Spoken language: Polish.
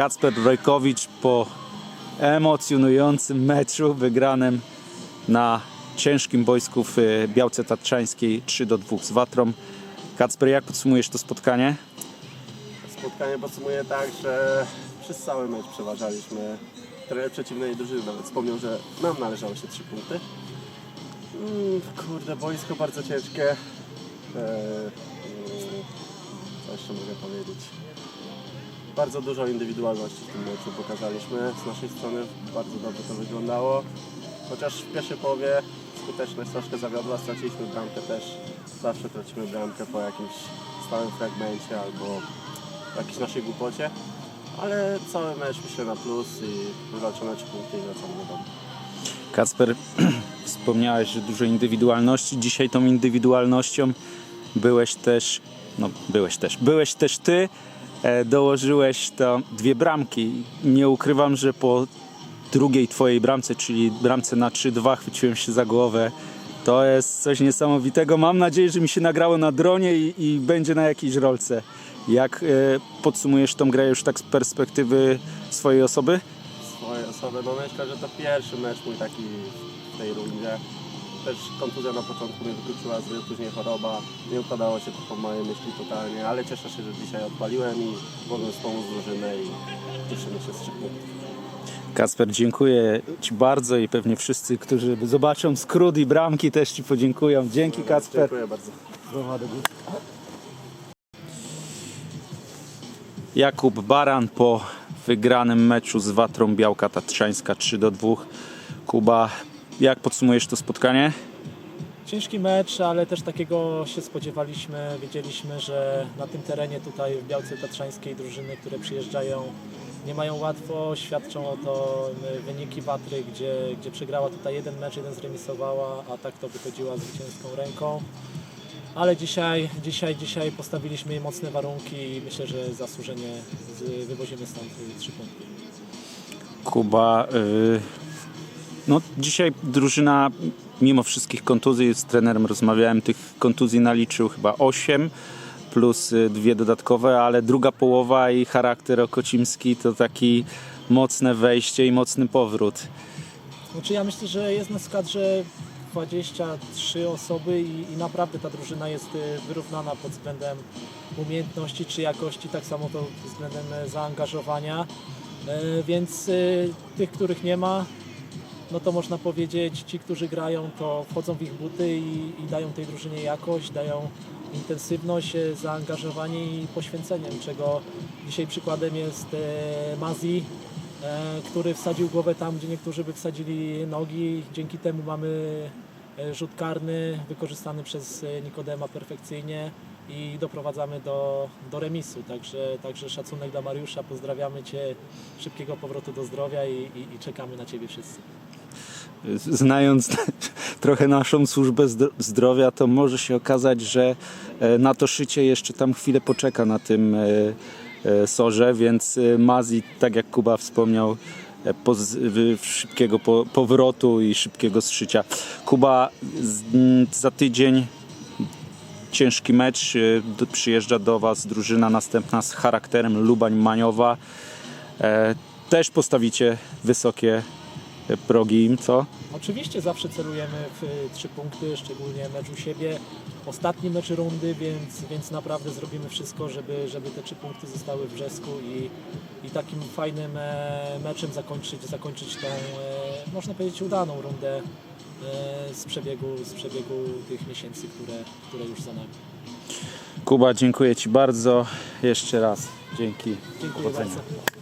Kacper Rojkowicz po emocjonującym meczu wygranym na ciężkim boisku w e, Białce Tatrzańskiej 3 do 2 z Watrą. Kacper, jak podsumujesz to spotkanie? Spotkanie podsumuję tak, że przez cały mecz przeważaliśmy. Trener przeciwnej drużyny nawet wspomniał, że nam należało się 3 punkty. Mm, kurde, boisko bardzo ciężkie. Eee, co jeszcze mogę powiedzieć? Bardzo dużo indywidualności w tym meczu pokazaliśmy. Z naszej strony bardzo dobrze to wyglądało. Chociaż w pierwszej połowie skuteczność troszkę zawiodła, straciliśmy bramkę też. Zawsze tracimy bramkę po jakimś stałym fragmencie albo jakiejś naszej głupocie. Ale cały mecz myślę na plus i wywalczone 3 punkty i wracamy do domu. Kacper, wspomniałeś, dużo indywidualności. Dzisiaj tą indywidualnością byłeś też, no byłeś też, byłeś też ty. E, dołożyłeś to dwie bramki. Nie ukrywam, że po drugiej twojej bramce, czyli bramce na 3-2 chwyciłem się za głowę. To jest coś niesamowitego. Mam nadzieję, że mi się nagrało na dronie i, i będzie na jakiejś rolce. Jak e, podsumujesz tą grę już tak z perspektywy swojej osoby? Swoje osoby, no myślę, że to pierwszy mecz mój taki w tej rundzie. Też kontuzja na początku mnie wykluczyła, z później choroba. Nie układało się to po mojej myśli totalnie, ale cieszę się, że dzisiaj odpaliłem i mogłem wspomóc drużynę i cieszymy się z trzech punktów. Kasper, dziękuję Ci bardzo i pewnie wszyscy, którzy zobaczą skrót i bramki też Ci podziękują. Dzięki Kacper. Dziękuję bardzo. Jakub Baran po wygranym meczu z Watrą Białka Tatrzańska 3 do 2. Kuba, jak podsumujesz to spotkanie? Ciężki mecz, ale też takiego się spodziewaliśmy. Wiedzieliśmy, że na tym terenie tutaj w Białce Tatrzańskiej drużyny, które przyjeżdżają nie mają łatwo. Świadczą o to wyniki Watry, gdzie, gdzie przegrała tutaj jeden mecz, jeden zremisowała, a tak to wychodziła zwycięską ręką. Ale dzisiaj, dzisiaj, dzisiaj postawiliśmy jej mocne warunki i myślę, że zasłużenie wywozimy stąd trzy punkty. Kuba, y, no dzisiaj drużyna mimo wszystkich kontuzji, z trenerem rozmawiałem, tych kontuzji naliczył chyba 8 plus y, dwie dodatkowe, ale druga połowa i charakter Okocimski to taki mocne wejście i mocny powrót. Znaczy ja myślę, że jest nas w kadrze 23 osoby i, i naprawdę ta drużyna jest y, wyrównana pod względem umiejętności czy jakości, tak samo to pod względem e, zaangażowania. E, Więc y, tych, których nie ma, no to można powiedzieć, ci, którzy grają, to wchodzą w ich buty i, i dają tej drużynie jakość, dają intensywność, e, zaangażowanie i poświęceniem, czego dzisiaj przykładem jest e, Mazi, e, który wsadził głowę tam, gdzie niektórzy by wsadzili nogi. Dzięki temu mamy rzut karny wykorzystany przez Nikodema perfekcyjnie i doprowadzamy do, do remisu. Także, także szacunek dla Mariusza, pozdrawiamy Cię, szybkiego powrotu do zdrowia i, i, i czekamy na Ciebie wszyscy. Znając trochę naszą służbę zdro- zdrowia, to może się okazać, że e, na to szycie jeszcze tam chwilę poczeka na tym e, e, sorze, więc Mazi, tak jak Kuba wspomniał, szybkiego po- powrotu i szybkiego zszycia. Kuba, z, m, za tydzień ciężki mecz, przyjeżdża do Was drużyna następna z charakterem Lubań-Maniowa. Też postawicie wysokie progi im, co? Oczywiście zawsze celujemy w y, trzy punkty, szczególnie mecz u siebie. Ostatni mecz rundy, więc, więc naprawdę zrobimy wszystko, żeby, żeby te trzy punkty zostały w Brzesku i, i takim fajnym e, meczem zakończyć, zakończyć tą, e, można powiedzieć, udaną rundę e, z przebiegu, z przebiegu tych miesięcy, które, które już za nami. Kuba, dziękuję Ci bardzo. Jeszcze raz. Dzięki. Dziękuję Powodzenia. bardzo.